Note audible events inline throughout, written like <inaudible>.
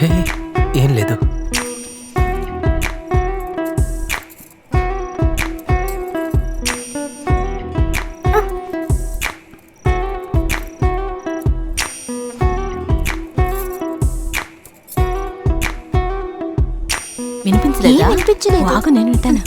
హే ఏం లేదు. వినిపించలేదా? వినిపించలేదు. ఆగు నేను వింటాను.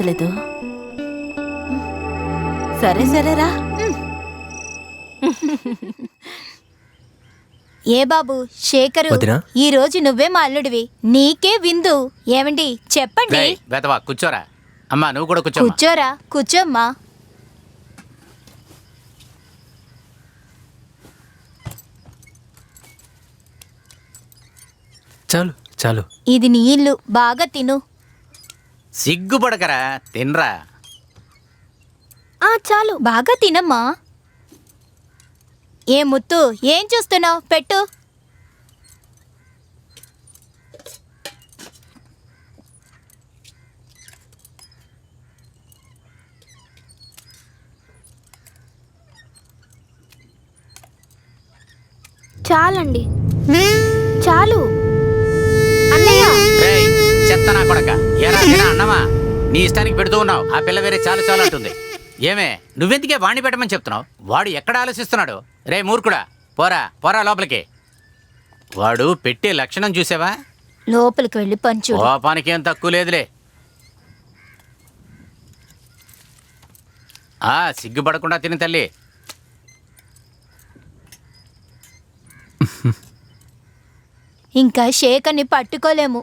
ఏమీ వినిపించలేదు సరే సరేరా ఏ బాబు శేఖరు వదినా? ఈ రోజు నువ్వే మా అల్లుడివి. నీకే విందు. ఏమండి చెప్పండి. రేయ్ కూర్చోరా. అమ్మా నువ్వు కూడా కూర్చోమ్మా. కూర్చోరా కూర్చోమ్మా. చాలు చాలు. ఇది నీ ఇల్లు. బాగా తిను. సిగ్గుపడకరా తినరా. ఆ చాలు. బాగా తినమ్మా. ఏ ముత్తు ఏం చూస్తున్నావు? పెట్టు. చాలండి. చాలు. నీ ఇష్టానికి పెడుతూ ఉన్నావు. ఆ పిల్ల వేరే చాలు చాలు అంటుంది. ఏమే నువ్వెందుకే వాణ్ణి పెట్టమని చెప్తున్నావు? వాడు ఎక్కడ ఆలోచిస్తున్నాడు? రే మూర్ఖుడా పోరా పోరా లోపలికి. వాడు పెట్టే లక్షణం చూసావా? లోపలికి వెళ్ళి పంచు కోపానికి ఏం తక్కువ లేదులే. ఆ సిగ్గుపడకుండా తిని తల్లి. ఇంకా శేఖర్ని పట్టుకోలేము.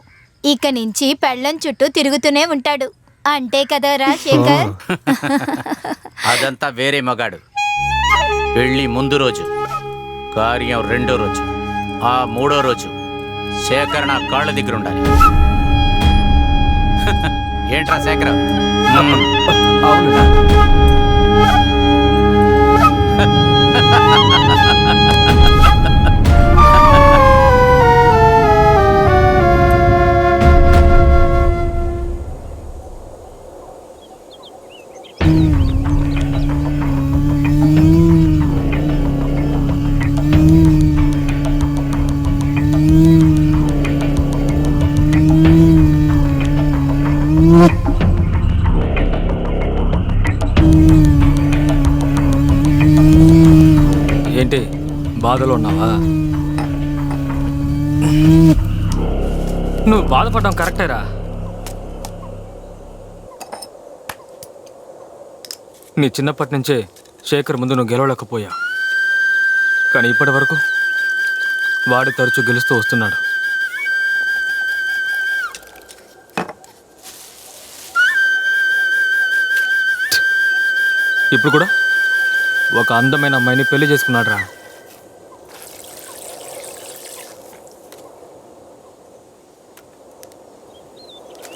ఇక నుంచి పెళ్ళం చుట్టూ తిరుగుతూనే ఉంటాడు. అంటే కదరా శేఖర్? అదంతా వేరే మగాడు. పెళ్ళి ముందు రోజు కార్యం రెండో రోజు ఆ మూడో రోజు శేఖర్ నా కాళ్ళ దగ్గర ఉండాలి <laughs> ఏంట్రా శేఖర్? అవును బాధలో ఉన్నావా నువ్వు బాధపడడం కరెక్టేరా నీ చిన్నప్పటి నుంచే శేఖర్ ముందు నువ్వు గెలవలేకపోయా. కానీ ఇప్పటి వరకు వాడు తరచూ గెలుస్తూ వస్తున్నాడు. ఇప్పుడు కూడా ఒక అందమైన అమ్మాయిని పెళ్ళి చేసుకున్నాడు రా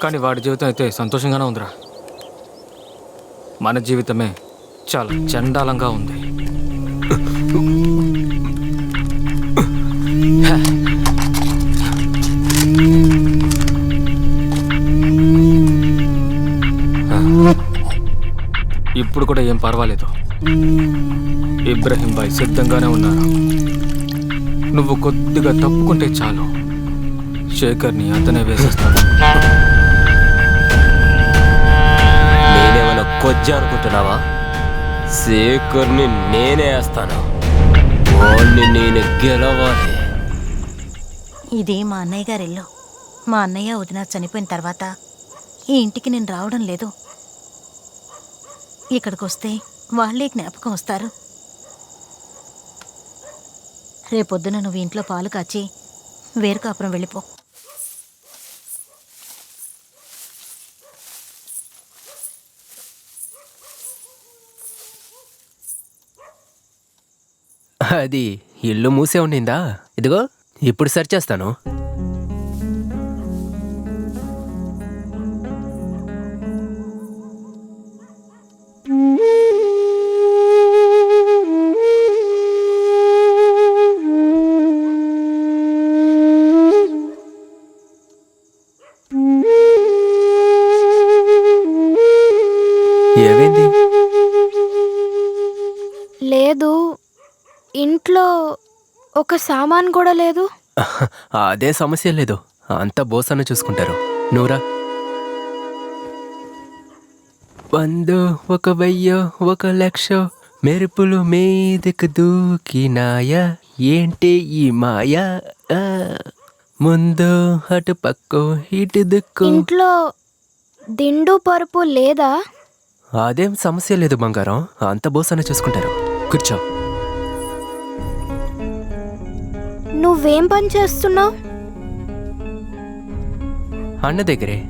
కానీ వాడి జీవితం అయితే సంతోషంగానే ఉందిరా. మన జీవితమే చాలా చండాలంగా ఉంది. ఇప్పుడు కూడా ఏం పర్వాలేదు. ఇబ్రహీం భాయ్ సిద్ధంగానే ఉన్నారు. నువ్వు కొద్దిగా తప్పుకుంటే చాలు. శేఖర్ని అతనే వేసేస్తాడు. నేనేమైనా అనుకుంటున్నావా శేఖర్ని నేనే వేస్తాను. వాణ్ణి నేను గెలవాలి. ఇది మా అన్నయ్య గారి ఇల్లు. మా అన్నయ్య వదిన చనిపోయిన తర్వాత ఈ ఇంటికి నేను రావడం లేదు. ఇక్కడికి వస్తే వాళ్ళే జ్ఞాపకం వస్తారు. రేపొద్దున నువ్వు ఇంట్లో పాలు కాచి వేరు కాపురం వెళ్ళిపో. అది ఇల్లు మూసే ఉండిందా? ఇదిగో ఇప్పుడు సెర్చ్ చేస్తాను ఇంట్లో ఒక సామాన్ కూడా లేదు? <laughs> అదే సమస్య లేదు. అంత బోసన్న చూసుకుంటారు. నూరా? వందో ఒక వెయ్యో ఒక లక్ష మెరుపులు మీదకు దూకినాయా? ఏంటి ఈ మాయ? ముందు అటు పక్కో ఇటు దిక్కు. ఇంట్లో దిండు పరుపు లేదా? అదేం సమస్య లేదు బంగారం. అంత బోసన్న చూసుకుంటారు. కూర్చో. నువ్వేం పని చేస్తున్నావు? అన్న దగ్గరే.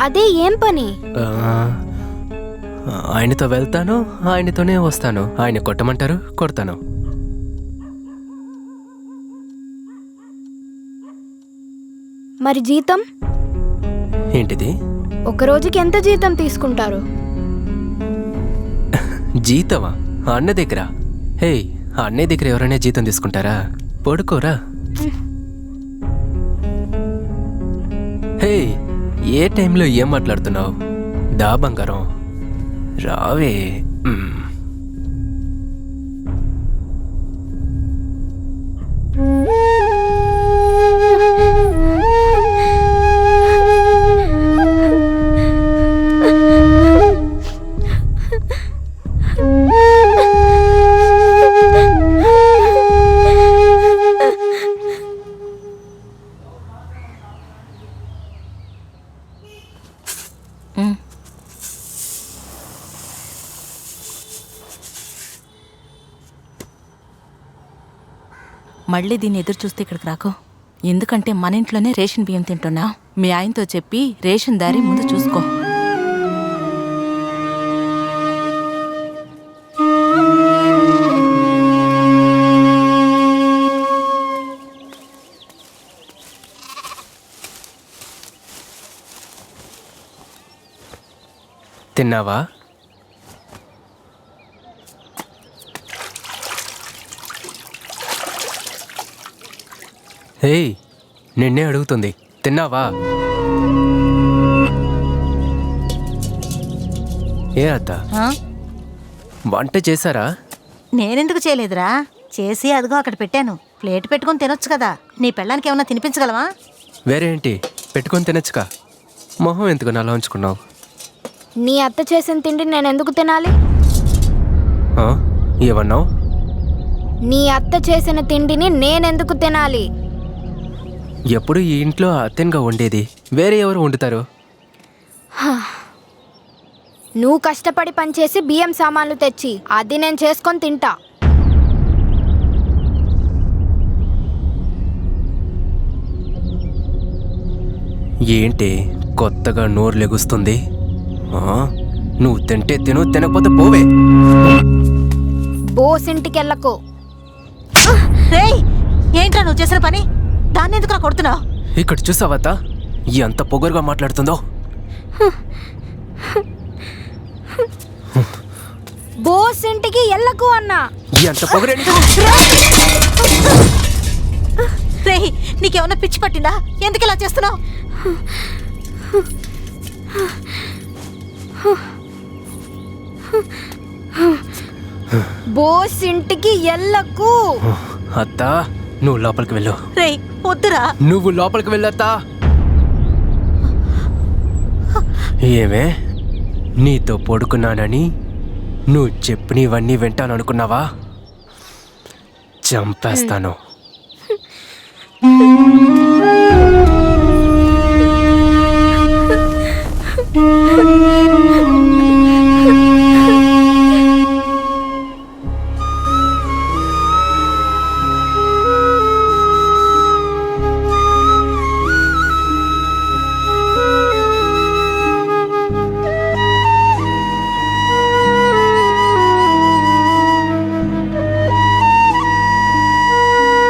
అదే ఏం పని? ఆ, ఆయనతో వెళ్తాను ఆయనతోనే వస్తాను. ఆయన కొట్టమంటారు కొడతాను. మరి జీతం? ఏంటిది? ఒక రోజుకి ఎంత జీతం తీసుకుంటారు? జీతమా? అన్న దగ్గర. హే అన్నయ్య దగ్గర ఎవరైనా జీతం తీసుకుంటారా? పడుకోరా. హే ఏ టైంలో ఏం మాట్లాడుతున్నావు? దా బంగారం. రావే. మళ్ళీ దీన్ని ఎదురు చూస్తే ఇక్కడికి రాకు. ఎందుకంటే మన ఇంట్లోనే రేషన్ బియ్యం తింటున్నా. మీ ఆయనతో చెప్పి రేషన్ దారి ముందు చూసుకో. తిన్నావా? హే నిన్నే అడుగుతుంది. తిన్నావా? ఏ అత్త? ఆ? వంట చేశారా? నేనెందుకు చేయలేదురా. చేసి అదిగో అక్కడ పెట్టాను. ప్లేట్ పెట్టుకొని తినొచ్చు కదా. నీ పెళ్ళానికి ఏమన్నా తినిపించగలవా? వేరే ఏంటి పెట్టుకొని తినచ్చుకా మొహం ఎందుకు నలా ఉంచుకున్నావు? నీ అత్త చేసిన తిండి నేను ఎందుకు తినాలి? ఆ? ఏమన్నావు? నీ అత్త చేసిన తిండిని నేనెందుకు తినాలి? ఎప్పుడు ఈ ఇంట్లో అత్తెన్గా వండేది. వేరే ఎవరు వండుతారు? నువ్వు కష్టపడి పనిచేసి బియ్యం సామాన్లు తెచ్చి అది నేను చేసుకొని తింటా. ఏంటి? కొత్తగా నోరు లెగుస్తుంది? ఆ? నువ్వు తింటే తిను తినకపోతే పోవే. బోస్ ఇంటికెళ్ళకు. రేయ్ ఏంట్రా నువ్వు చేసిన పని? దాన్ని ఎందుకురా కొడుతున్నావు ఇక్కడ చూసావత్తా ఎంత పొగరుగా మాట్లాడుతుందో. బోస్ ఇంటికి ఎళ్ళకు అన్నా. ఎంత పొగరని రేయ్ నీకేమన్నా పిచ్చి పట్టిందా? ఎందుకు ఇలా చేస్తున్నావు? బోస్ ఇంటికి ఎళ్ళకు. అత్తా నువ్వు లోపలికి వెళ్ళు. రేయ్ వద్దురా. నువ్వు లోపలికి వెళ్ళత్తా. ఏమే? నీతో పడుకున్నానని నువ్వు చెప్పినవన్నీ వింటాననుకున్నావా? చంపేస్తాను. <laughs>